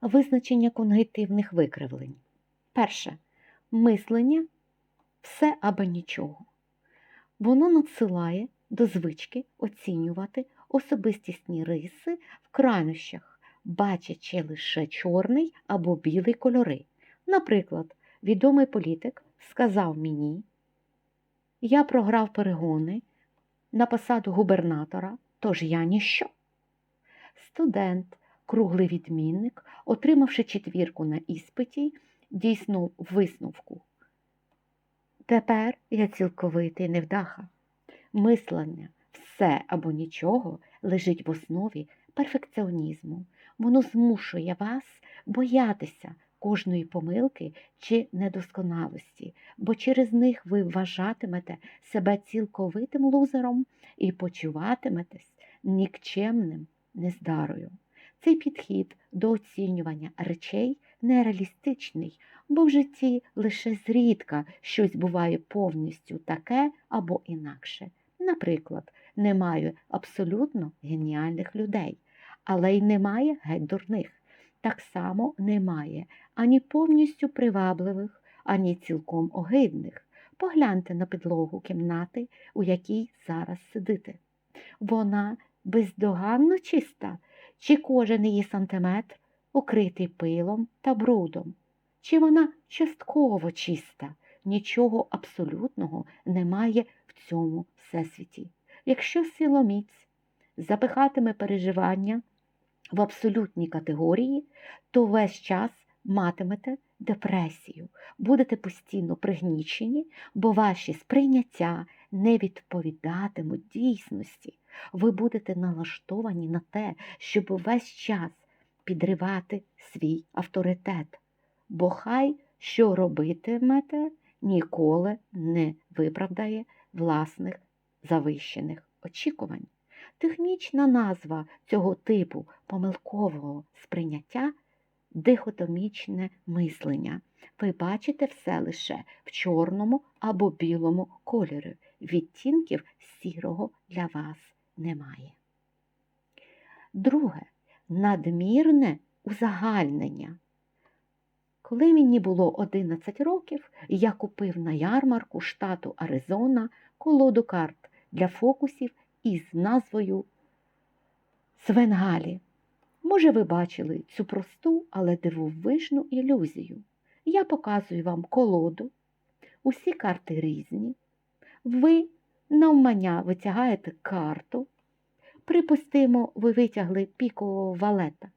Визначення когнитивних викривлень. Перше. Мислення все або нічого. Воно надсилає до звички оцінювати особистісні риси в крайнощах, бачачи лише чорний або білий кольори. Наприклад, відомий політик сказав мені, я програв перегони на посаду губернатора, тож я ніщо. Студент, круглий відмінник, отримавши четвірку на іспиті, дійснув висновку. Тепер я цілковитий невдаха. Мислення все або нічого лежить в основі перфекціонізму. Воно змушує вас боятися кожної помилки чи недосконалості, бо через них ви вважатимете себе цілковитим лузером і почуватиметесь нікчемним нездарою. Цей підхід до оцінювання речей нереалістичний, бо в житті лише зрідка щось буває повністю таке або інакше. Наприклад, немає абсолютно геніальних людей, але й немає геть дурних. Так само немає ані повністю привабливих, ані цілком огидних. Погляньте на підлогу кімнати, у якій зараз сидите. Вона бездоганно чиста, чи кожен її сантиметр укритий пилом та брудом, чи вона частково чиста, нічого абсолютного немає в цьому всесвіті. Якщо силоміць запихатиме переживання в абсолютні категорії, то весь час матимете депресію, будете постійно пригнічені, бо ваші сприйняття не відповідатимуть дійсності. Ви будете налаштовані на те, щоб весь час підривати свій авторитет, бо хай що робитимете, ніколи не виправдає власних завищених очікувань. Технічна назва цього типу помилкового сприйняття дихотомічне мислення. Ви бачите все лише в чорному або білому кольорі. Відтінків сірого для вас немає. Друге надмірне узагальнення. Коли мені було 11 років, я купив на ярмарку штату Аризона колоду карт для фокусів із назвою Свенгалі. Може, ви бачили цю просту, але дивовижну ілюзію. Я показую вам колоду, усі карти різні. Ви навмання витягаєте карту. Припустимо, ви витягли пікового валета.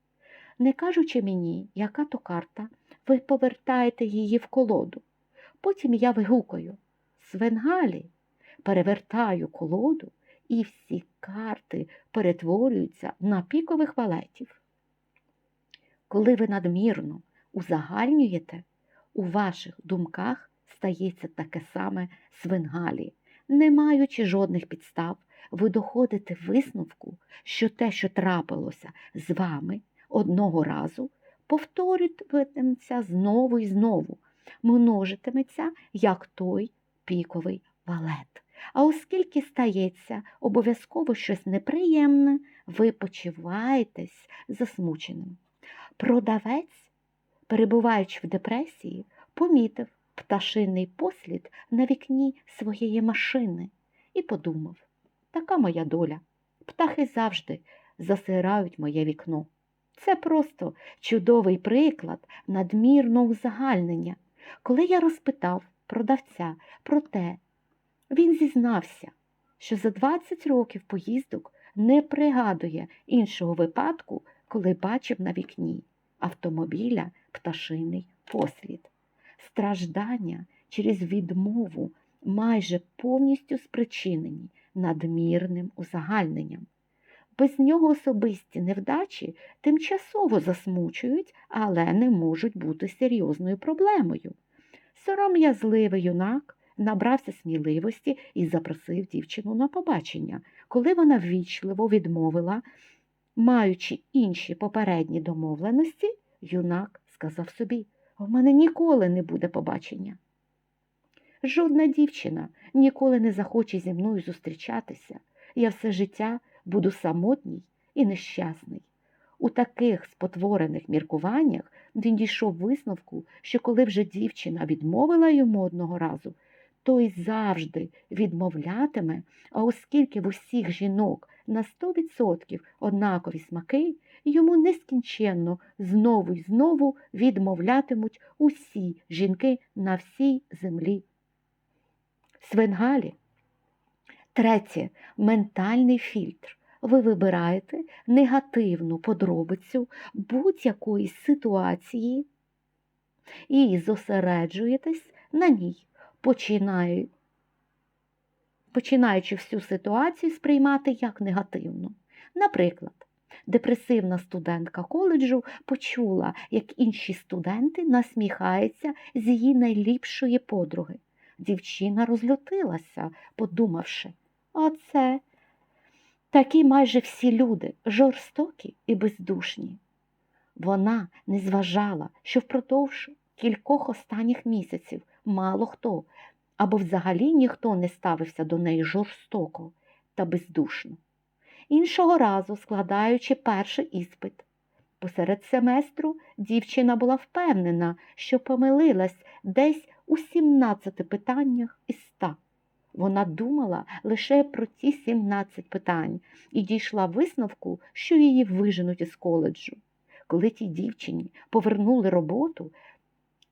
Не кажучи мені, яка то карта, ви повертаєте її в колоду. Потім я вигукаю Свенгалі, перевертаю колоду, і всі карти перетворюються на пікових валетів. Коли ви надмірно узагальнюєте, у ваших думках стається таке саме свенгалі. Не маючи жодних підстав, ви доходите висновку, що те, що трапилося з вами одного разу, повторюватиметься знову і знову, множитиметься, як той піковий валет. А оскільки стається обов'язково щось неприємне, ви почуваєтесь засмученим. Продавець, перебуваючи в депресії, помітив пташиний послід на вікні своєї машини і подумав така моя доля. Птахи завжди засирають моє вікно. Це просто чудовий приклад надмірного узагальнення. Коли я розпитав продавця про те, він зізнався, що за 20 років поїздок не пригадує іншого випадку, коли бачив на вікні автомобіля пташиний послід. Страждання через відмову майже повністю спричинені надмірним узагальненням. Без нього особисті невдачі тимчасово засмучують, але не можуть бути серйозною проблемою. Сором'язливий юнак набрався сміливості і запросив дівчину на побачення, коли вона ввічливо відмовила, маючи інші попередні домовленості, юнак сказав собі в мене ніколи не буде побачення. Жодна дівчина ніколи не захоче зі мною зустрічатися. Я все життя буду самотній і нещасний. У таких спотворених міркуваннях він дійшов висновку, що коли вже дівчина відмовила йому одного разу, той завжди відмовлятиме, а оскільки в усіх жінок на 100% однакові смаки, йому нескінченно знову й знову відмовлятимуть усі жінки на всій землі. Свенгалі. Третє ментальний фільтр. Ви вибираєте негативну подробицю будь-якої ситуації і зосереджуєтесь на ній, починаю, починаючи всю ситуацію сприймати як негативну. Наприклад, депресивна студентка коледжу почула, як інші студенти насміхаються з її найліпшої подруги. Дівчина розлютилася, подумавши, оце такі майже всі люди жорстокі і бездушні. Вона не зважала, що впродовж кількох останніх місяців мало хто або взагалі ніхто не ставився до неї жорстоко та бездушно. Іншого разу, складаючи перший іспит, посеред семестру дівчина була впевнена, що помилилась десь у 17 питаннях із 100. Вона думала лише про ті 17 питань і дійшла висновку, що її виженуть із коледжу. Коли тій дівчині повернули роботу,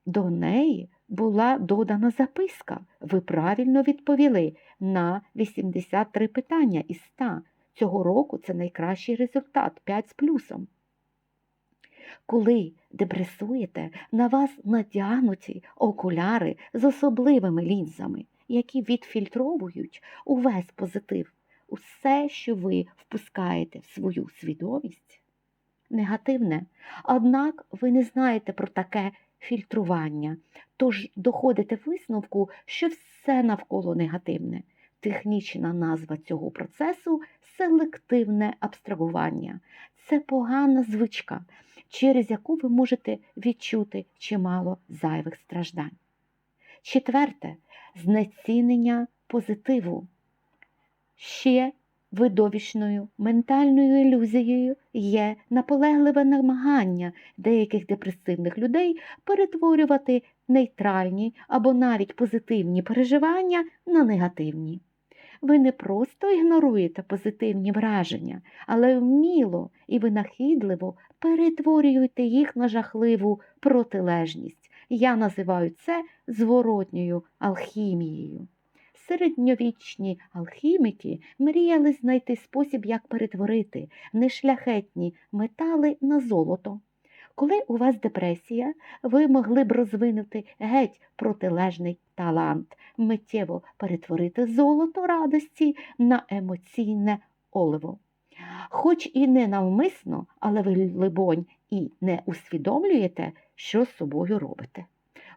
до неї була додана записка. Ви правильно відповіли на 83 питання із 100. Цього року це найкращий результат 5 з плюсом. Коли депресуєте, на вас надягнуті окуляри з особливими лінзами, які відфільтровують увесь позитив, усе, що ви впускаєте в свою свідомість, негативне. Однак ви не знаєте про таке фільтрування, тож доходите висновку, що все навколо негативне. Технічна назва цього процесу селективне абстрагування. Це погана звичка, через яку ви можете відчути чимало зайвих страждань. Четверте знецінення позитиву. Ще видовищною ментальною ілюзією є наполегливе намагання деяких депресивних людей перетворювати нейтральні або навіть позитивні переживання на негативні. Ви не просто ігноруєте позитивні враження, але вміло і винахідливо перетворюєте їх на жахливу протилежність. Я називаю це зворотньою алхімією. Середньовічні алхіміки мріяли знайти спосіб, як перетворити нешляхетні метали на золото. Коли у вас депресія, ви могли б розвинути геть протилежний талант, миттєво перетворити золото радості на емоційне оливо. Хоч і не навмисно, але ви, либонь, і не усвідомлюєте, що з собою робите.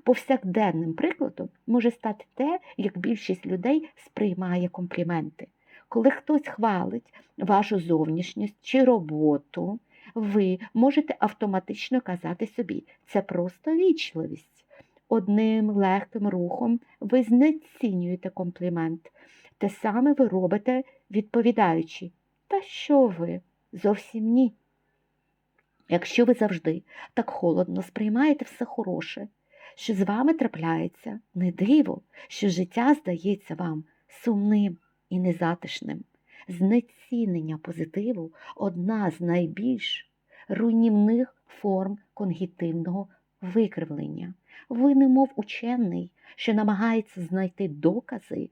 Повсякденним прикладом може стати те, як більшість людей сприймає компліменти. Коли хтось хвалить вашу зовнішність чи роботу, ви можете автоматично казати собі, це просто вічливість. Одним легким рухом ви знецінюєте комплімент. Те саме ви робите, відповідаючи, та що ви? Зовсім ні. Якщо ви завжди так холодно сприймаєте все хороше, що з вами трапляється, не диво, що життя здається вам сумним і незатишним. Знецінення позитиву одна з найбільш руйнівних форм конгітивного викривлення. Ви, немов учений, що намагається знайти докази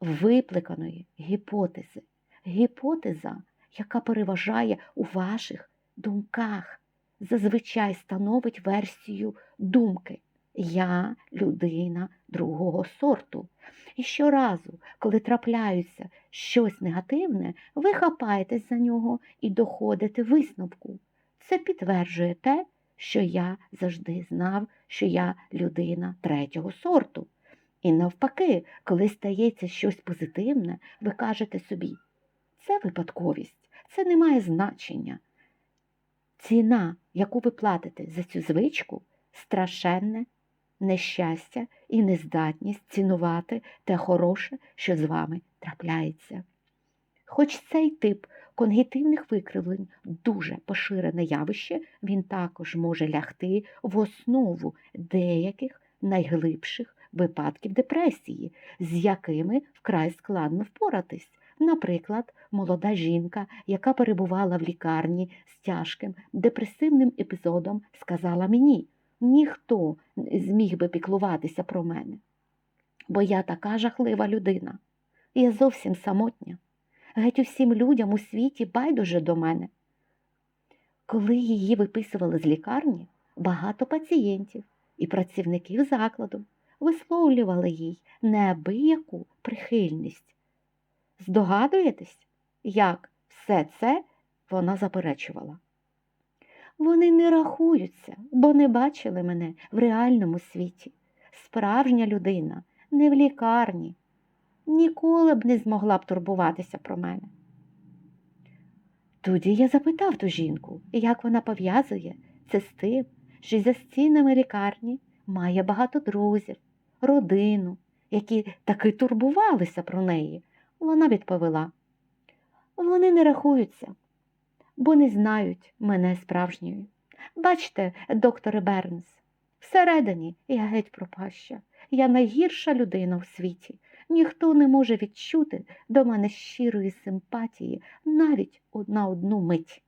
випликаної гіпотези. Гіпотеза, яка переважає у ваших думках, зазвичай становить версію думки. Я людина другого сорту. І щоразу, коли трапляється щось негативне, ви хапаєтесь за нього і доходите висновку. Це підтверджує те, що я завжди знав, що я людина третього сорту. І навпаки, коли стається щось позитивне, ви кажете собі, це випадковість, це не має значення. Ціна, яку ви платите за цю звичку, страшенне нещастя і нездатність цінувати те хороше, що з вами трапляється. Хоч цей тип конгітивних викривлень дуже поширене явище, він також може лягти в основу деяких найглибших випадків депресії, з якими вкрай складно впоратись. Наприклад, молода жінка, яка перебувала в лікарні з тяжким депресивним епізодом, сказала мені, ніхто зміг би піклуватися про мене, бо я така жахлива людина. Я зовсім самотня. Геть усім людям у світі байдуже до мене. Коли її виписували з лікарні, багато пацієнтів і працівників закладу висловлювали їй неабияку прихильність. Здогадуєтесь, як все це вона заперечувала? Вони не рахуються, бо не бачили мене в реальному світі. Справжня людина не в лікарні, ніколи б не змогла б турбуватися про мене. Тоді я запитав ту жінку, як вона пов'язує це з тим, що за стінами лікарні має багато друзів, родину, які таки турбувалися про неї. Вона відповіла: вони не рахуються, бо не знають мене справжньою. Бачте, докторе Бернс, всередині я геть пропаща. Я найгірша людина в світі. Ніхто не може відчути до мене щирої симпатії навіть на одну мить.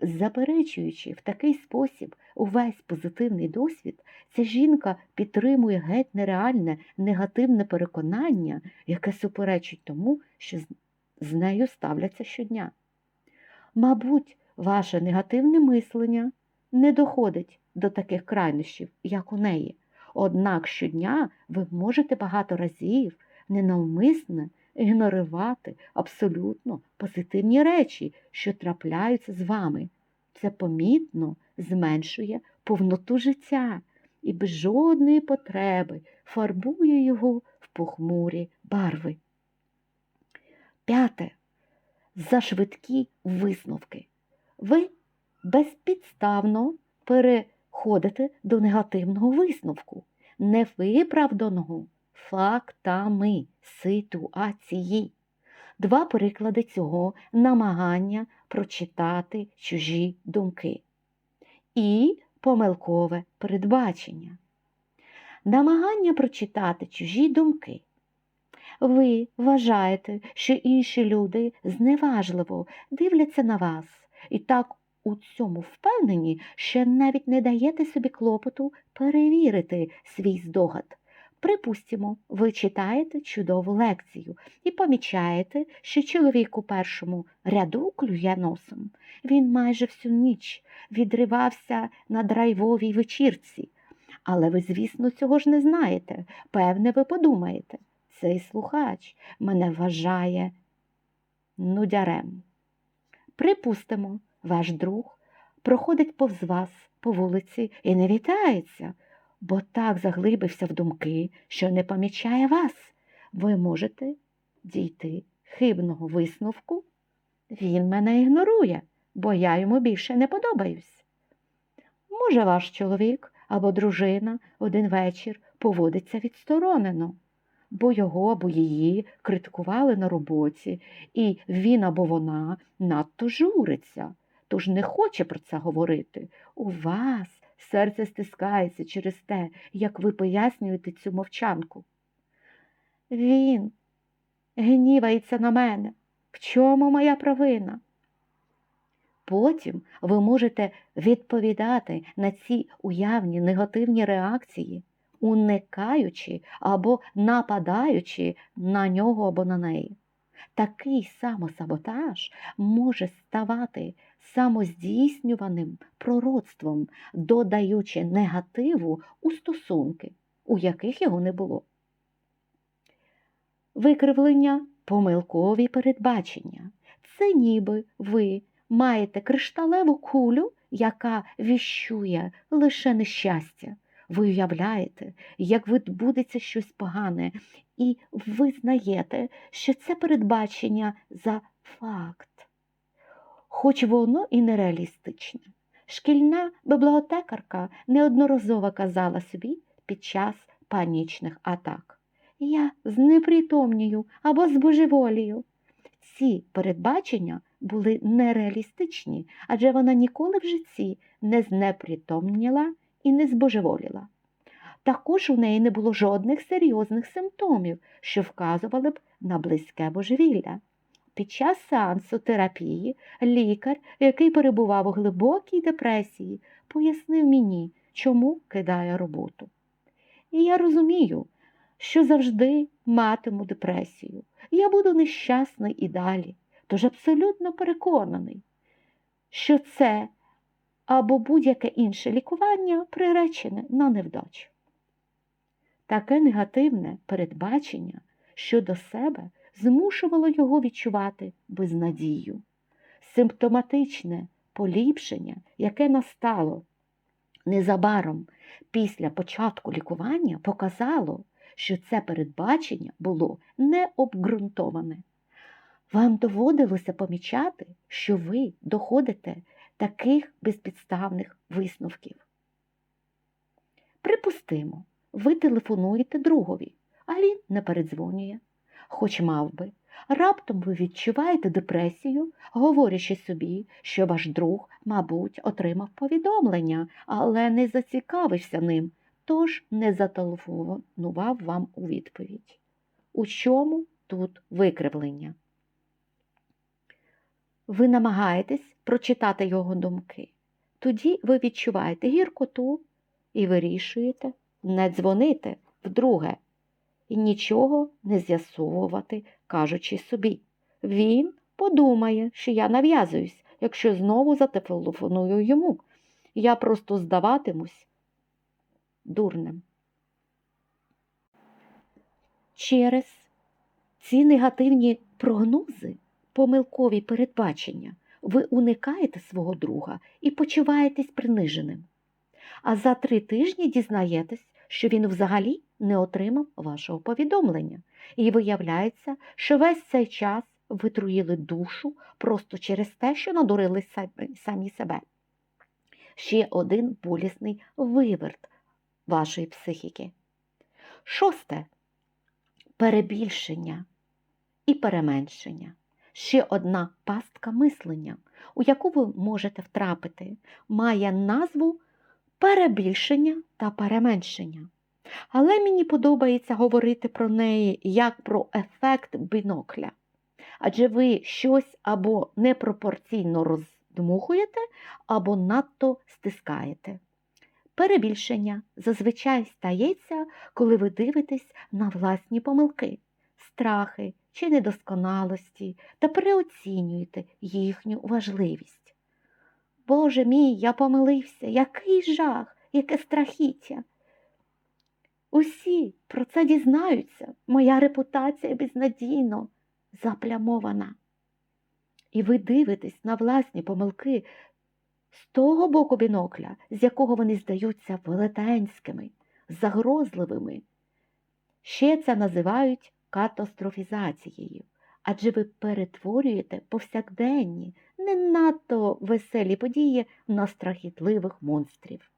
Заперечуючи в такий спосіб увесь позитивний досвід, ця жінка підтримує геть нереальне негативне переконання, яке суперечить тому, що з нею ставляться щодня. Мабуть, ваше негативне мислення не доходить до таких крайнощів, як у неї. Однак щодня ви можете багато разів ненавмисне ігнорувати абсолютно позитивні речі, що трапляються з вами. Це помітно зменшує повноту життя і без жодної потреби фарбує його в похмурі барви. П'яте. Зашвидкі висновки. Ви безпідставно переходите до негативного висновку, невиправданого фактами ситуації. Два приклади цього намагання прочитати чужі думки і помилкове передбачення. Намагання прочитати чужі думки. Ви вважаєте, що інші люди зневажливо дивляться на вас і так у цьому впевнені, що навіть не даєте собі клопоту перевірити свій здогад. Припустімо, ви читаєте чудову лекцію і помічаєте, що чоловік у першому ряду клює носом. Він майже всю ніч відривався на драйвовій вечірці. Але ви, звісно, цього ж не знаєте. Певне, ви подумаєте, цей слухач мене вважає нудярем. Припустимо, ваш друг проходить повз вас по вулиці і не вітається бо так заглибився в думки, що не помічає вас. Ви можете дійти хибного висновку. Він мене ігнорує, бо я йому більше не подобаюсь. Може, ваш чоловік або дружина один вечір поводиться відсторонено, бо його або її критикували на роботі, і він або вона надто журиться, тож не хоче про це говорити. У вас Серце стискається через те, як ви пояснюєте цю мовчанку. Він гнівається на мене. В чому моя провина? Потім ви можете відповідати на ці уявні негативні реакції, уникаючи або нападаючи на нього або на неї. Такий самосаботаж може ставати самоздійснюваним пророцтвом, додаючи негативу у стосунки, у яких його не було. Викривлення помилкові передбачення. Це ніби ви маєте кришталеву кулю, яка віщує лише нещастя. Ви уявляєте, як відбудеться щось погане, і визнаєте, що це передбачення за факт хоч воно і нереалістичне. Шкільна бібліотекарка неодноразово казала собі під час панічних атак. Я знепритомнюю або збожеволію. Ці передбачення були нереалістичні, адже вона ніколи в житті не знепритомніла і не збожеволіла. Також у неї не було жодних серйозних симптомів, що вказували б на близьке божевілля. Під час сеансу терапії лікар, який перебував у глибокій депресії, пояснив мені, чому кидає роботу. І я розумію, що завжди матиму депресію. Я буду нещасний і далі, тож абсолютно переконаний, що це або будь-яке інше лікування приречене на невдачу. Таке негативне передбачення щодо себе змушувало його відчувати безнадію. Симптоматичне поліпшення, яке настало незабаром після початку лікування, показало, що це передбачення було необґрунтоване. Вам доводилося помічати, що ви доходите таких безпідставних висновків. Припустимо, ви телефонуєте другові, а він не передзвонює, хоч мав би. Раптом ви відчуваєте депресію, говорячи собі, що ваш друг, мабуть, отримав повідомлення, але не зацікавився ним, тож не зателефонував вам у відповідь. У чому тут викривлення? Ви намагаєтесь прочитати його думки. Тоді ви відчуваєте гіркоту і вирішуєте не дзвонити вдруге і нічого не з'ясовувати, кажучи собі. Він подумає, що я нав'язуюсь, якщо знову зателефоную йому. Я просто здаватимусь дурним. Через ці негативні прогнози, помилкові передбачення, ви уникаєте свого друга і почуваєтесь приниженим. А за три тижні дізнаєтесь, що він взагалі не отримав вашого повідомлення, і виявляється, що весь цей час ви труїли душу просто через те, що надурили самі себе. Ще один болісний виверт вашої психіки. Шосте перебільшення і переменшення. Ще одна пастка мислення, у яку ви можете втрапити, має назву перебільшення та переменшення. Але мені подобається говорити про неї як про ефект бінокля. Адже ви щось або непропорційно роздмухуєте, або надто стискаєте. Перебільшення зазвичай стається, коли ви дивитесь на власні помилки, страхи чи недосконалості та переоцінюєте їхню важливість. Боже мій, я помилився, який жах, яке страхіття. Усі про це дізнаються, моя репутація безнадійно заплямована. І ви дивитесь на власні помилки з того боку бінокля, з якого вони здаються велетенськими, загрозливими. Ще це називають катастрофізацією, адже ви перетворюєте повсякденні, не надто веселі події на страхітливих монстрів.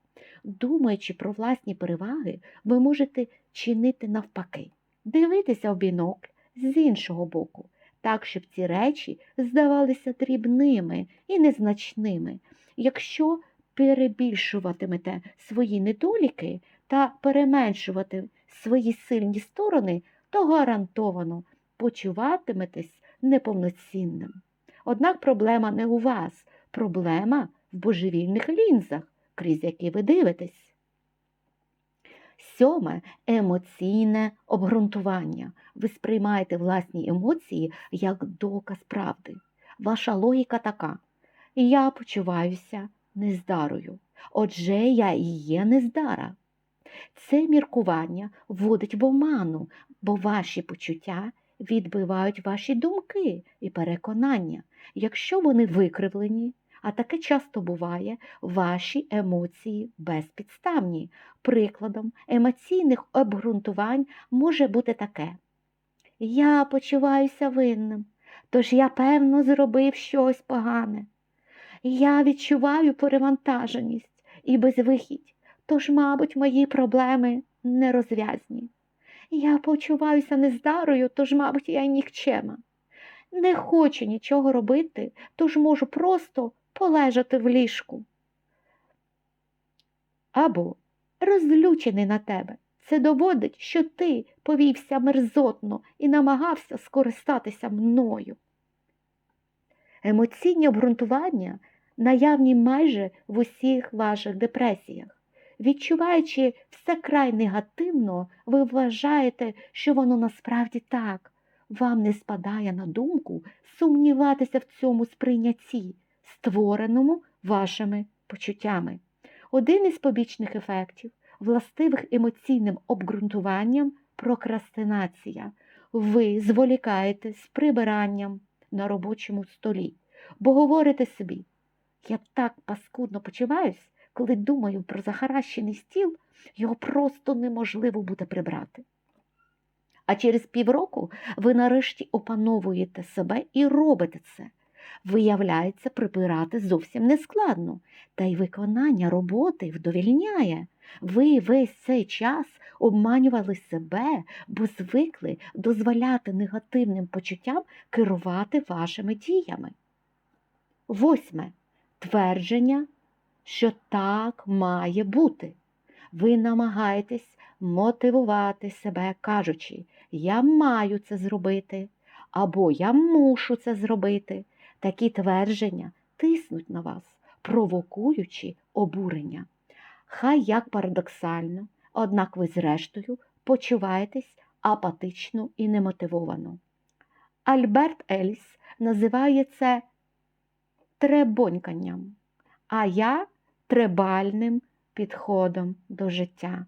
Думаючи про власні переваги, ви можете чинити навпаки, дивитися в бінокль з іншого боку, так, щоб ці речі здавалися дрібними і незначними. Якщо перебільшуватимете свої недоліки та переменшувати свої сильні сторони, то гарантовано почуватиметесь неповноцінним. Однак проблема не у вас, проблема в божевільних лінзах, крізь які ви дивитесь. Сьоме емоційне обґрунтування. Ви сприймаєте власні емоції як доказ правди. Ваша логіка така. Я почуваюся нездарою. Отже, я і є нездара. Це міркування вводить в оману, бо ваші почуття відбивають ваші думки і переконання. Якщо вони викривлені, а таке часто буває, ваші емоції безпідставні. Прикладом емоційних обґрунтувань може бути таке. Я почуваюся винним, тож я, певно, зробив щось погане. Я відчуваю перевантаженість і безвихідь, тож, мабуть, мої проблеми нерозв'язні. Я почуваюся нездарою, тож, мабуть, я нікчема. Не хочу нічого робити, тож можу просто полежати в ліжку. Або розлючений на тебе. Це доводить, що ти повівся мерзотно і намагався скористатися мною. Емоційні обґрунтування наявні майже в усіх ваших депресіях. Відчуваючи все край негативно, ви вважаєте, що воно насправді так. Вам не спадає на думку сумніватися в цьому сприйнятті, створеному вашими почуттями. Один із побічних ефектів, властивих емоційним обґрунтуванням прокрастинація. Ви зволікаєте з прибиранням на робочому столі, бо говорите собі, я так паскудно почуваюсь, коли думаю про захаращений стіл, його просто неможливо буде прибрати. А через півроку ви нарешті опановуєте себе і робите це. Виявляється, прибирати зовсім не складно, та й виконання роботи вдовільняє. Ви весь цей час обманювали себе, бо звикли дозволяти негативним почуттям керувати вашими діями. Восьме. Твердження, що так має бути. Ви намагаєтесь мотивувати себе, кажучи, я маю це зробити, або я мушу це зробити. Такі твердження тиснуть на вас, провокуючи обурення. Хай як парадоксально, однак ви, зрештою, почуваєтесь апатично і немотивовано. Альберт Еліс називає це требоньканням, а я требальним підходом до життя.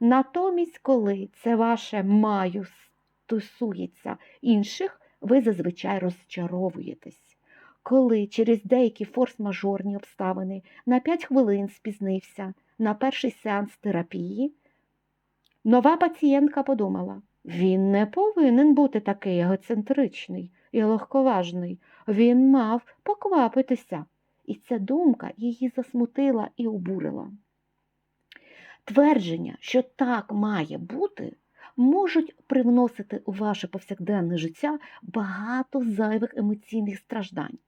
Натомість, коли це ваше маю стосується інших, ви зазвичай розчаровуєтесь. Коли через деякі форс-мажорні обставини на 5 хвилин спізнився на перший сеанс терапії, нова пацієнтка подумала, він не повинен бути такий егоцентричний і легковажний, він мав поквапитися. І ця думка її засмутила і обурила. Твердження, що так має бути, можуть привносити у ваше повсякденне життя багато зайвих емоційних страждань.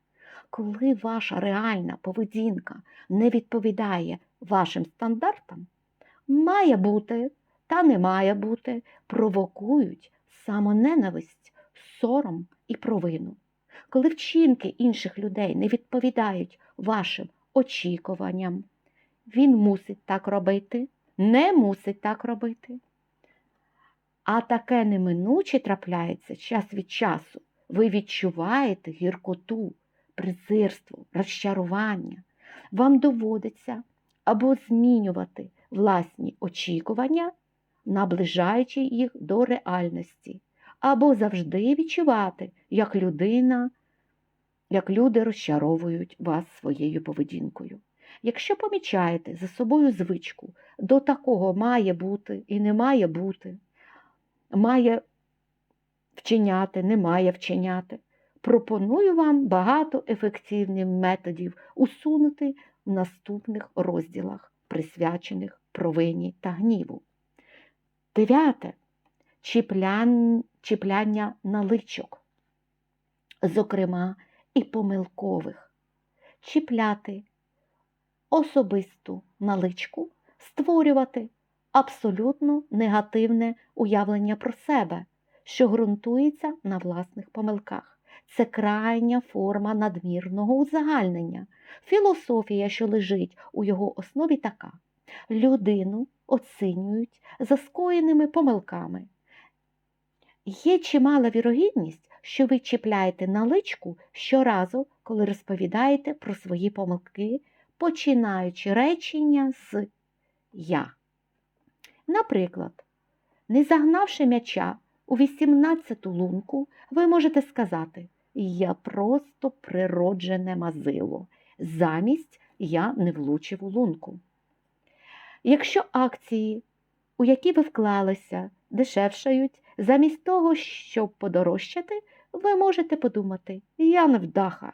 Коли ваша реальна поведінка не відповідає вашим стандартам, має бути та не має бути, провокують самоненависть, сором і провину. Коли вчинки інших людей не відповідають вашим очікуванням, він мусить так робити, не мусить так робити. А таке неминуче трапляється час від часу. Ви відчуваєте гіркоту, презирство, розчарування. Вам доводиться або змінювати власні очікування, наближаючи їх до реальності, або завжди відчувати, як людина, як люди розчаровують вас своєю поведінкою. Якщо помічаєте за собою звичку, до такого має бути і не має бути, має вчиняти, не має вчиняти, пропоную вам багато ефективних методів усунути в наступних розділах, присвячених провині та гніву. Дев'яте чіпляння, наличок, зокрема і помилкових, чіпляти особисту наличку, створювати абсолютно негативне уявлення про себе, що ґрунтується на власних помилках. Це крайня форма надмірного узагальнення. Філософія, що лежить у його основі, така: людину оцінюють за скоєними помилками. Є чимала вірогідність, що ви чіпляєте наличку щоразу, коли розповідаєте про свої помилки, починаючи речення з я. Наприклад, не загнавши м'яча у 18-ту лунку, ви можете сказати Я просто природжене мазило. Замість я не влучив у лунку. Якщо акції, у які ви вклалися, дешевшають, замість того, щоб подорожчати, ви можете подумати Я невдаха.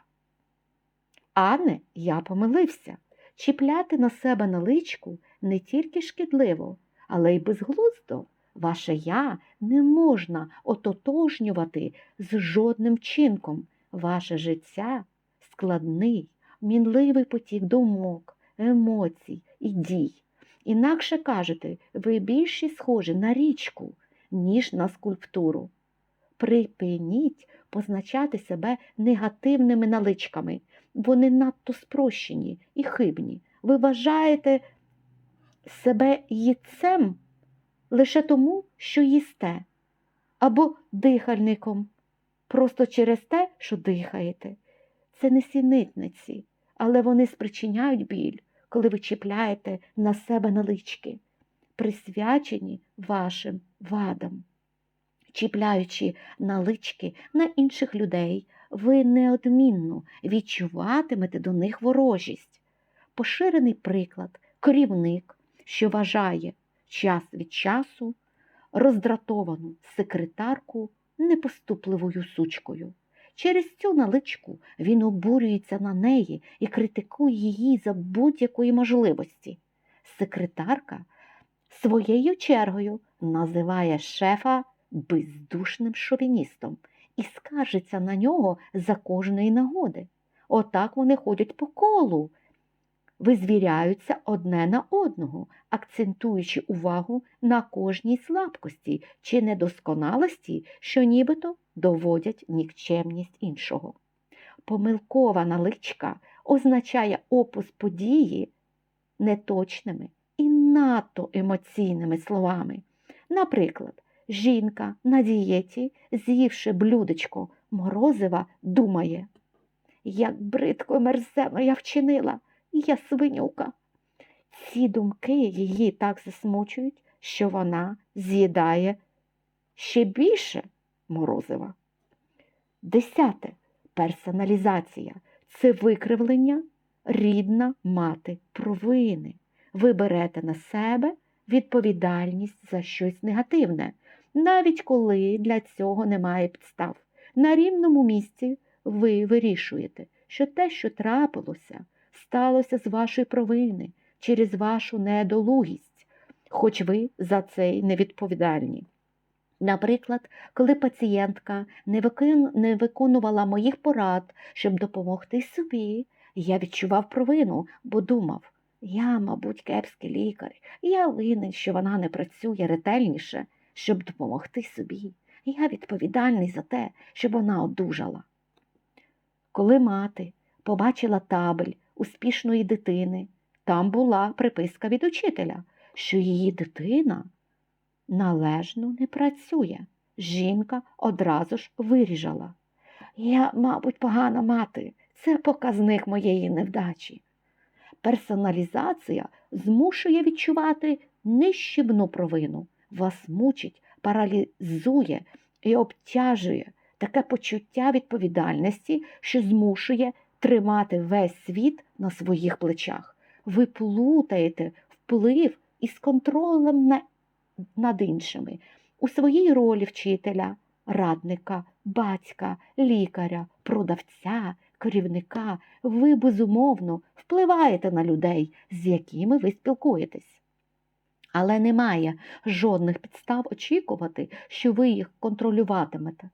А не я помилився. Чіпляти на себе наличку не тільки шкідливо, але й безглуздо. Ваше я не можна ототожнювати з жодним чинком. Ваше життя складний, мінливий потік думок, емоцій і дій. Інакше кажете, ви більше схожі на річку, ніж на скульптуру. Припиніть позначати себе негативними наличками. Вони надто спрощені і хибні. Ви вважаєте себе їдцем лише тому, що їсте, або дихальником, просто через те, що дихаєте. Це не сінитниці, але вони спричиняють біль, коли ви чіпляєте на себе налички, присвячені вашим вадам. Чіпляючи налички на інших людей, ви неодмінно відчуватимете до них ворожість. Поширений приклад керівник, що вважає час від часу роздратовану секретарку непоступливою сучкою. Через цю наличку він обурюється на неї і критикує її за будь-якої можливості. Секретарка своєю чергою називає шефа бездушним шовіністом і скаржиться на нього за кожної нагоди. Отак вони ходять по колу, визвіряються одне на одного, акцентуючи увагу на кожній слабкості чи недосконалості, що нібито доводять нікчемність іншого. Помилкова наличка означає опис події неточними надто емоційними словами. Наприклад, жінка на дієті, з'ївши блюдечко морозива, думає, як бридко і я вчинила, я свинюка. Ці думки її так засмучують, що вона з'їдає ще більше морозива. Десяте персоналізація це викривлення рідна мати провини. Ви берете на себе відповідальність за щось негативне, навіть коли для цього немає підстав. На рівному місці ви вирішуєте, що те, що трапилося, сталося з вашої провини через вашу недолугість, хоч ви за це й не відповідальні. Наприклад, коли пацієнтка не, не виконувала моїх порад, щоб допомогти собі, я відчував провину, бо думав, я, мабуть, кепський лікар, я винен, що вона не працює ретельніше, щоб допомогти собі. Я відповідальний за те, щоб вона одужала. Коли мати побачила табель успішної дитини, там була приписка від учителя, що її дитина належно не працює. Жінка одразу ж виріжала. Я, мабуть, погана мати, це показник моєї невдачі. Персоналізація змушує відчувати нищівну провину, вас мучить, паралізує і обтяжує таке почуття відповідальності, що змушує тримати весь світ на своїх плечах. Ви плутаєте вплив із контролем над іншими у своїй ролі вчителя, радника, батька, лікаря, продавця, керівника. Ви безумовно впливаєте на людей, з якими ви спілкуєтесь. Але немає жодних підстав очікувати, що ви їх контролюватимете.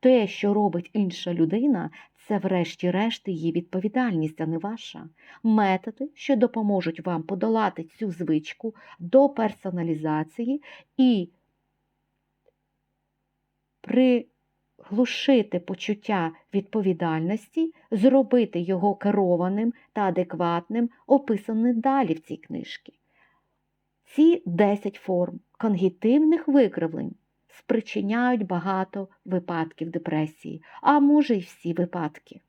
Те, що робить інша людина, це, врешті-решт, її відповідальність, а не ваша. Методи, що допоможуть вам подолати цю звичку до персоналізації і приглушити почуття відповідальності, зробити його керованим та адекватним, описані далі в цій книжці. Ці 10 форм конгітивних викривлень спричиняють багато випадків депресії, а може й всі випадки.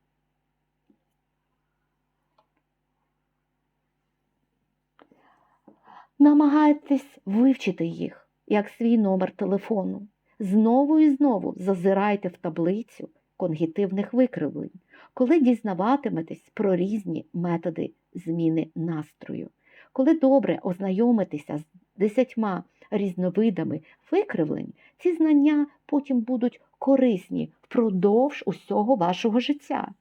Намагайтесь вивчити їх, як свій номер телефону. Знову і знову зазирайте в таблицю конгітивних викривлень, коли дізнаватиметесь про різні методи зміни настрою. Коли добре ознайомитеся з десятьма різновидами викривлень, ці знання потім будуть корисні впродовж усього вашого життя.